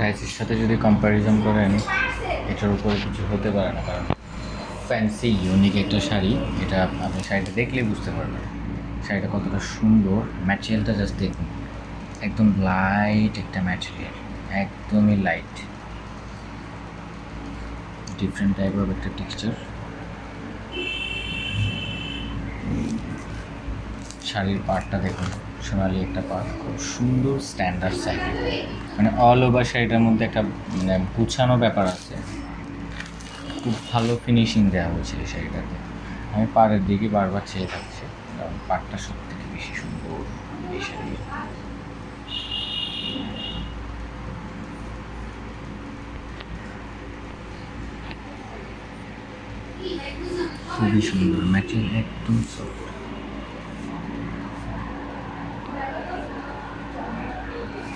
প্রাইসের সাথে যদি কম্প্যারিজন করেন, এটার উপরে কিছু হতে পারে না, কারণ ফ্যান্সি ইউনিক একটা শাড়ি, এটা আপনি শাড়িটা দেখলেই বুঝতে পারবেন। শাড়িটা কতটা সুন্দর ম্যাটেরিয়ালটা জাস্ট দেখুন। একদম লাইট একটা ম্যাটেরিয়াল একদমই লাইট ডিফারেন্ট টাইপ অফ একটা টেক্সচার শাড়ির পাড়টা দেখুন। সোনালি একটা পাড়। খুব সুন্দর স্ট্যান্ডার্ড শাড়ি। মানে অল ওভার শাড়িটার মধ্যে একটা মানে গুছানো ব্যাপার আছে। খুব ভালো ফিনিশিং দেওয়া হয়েছে এই শাড়িটাতে। আমি পাড়ের দিকে বারবার চেয়ে থাকছি, কারণ পাড়টা সব থেকে বেশি সুন্দর এই শাড়ি। খুবই সুন্দর ম্যাটেরিয়াল একদম সফট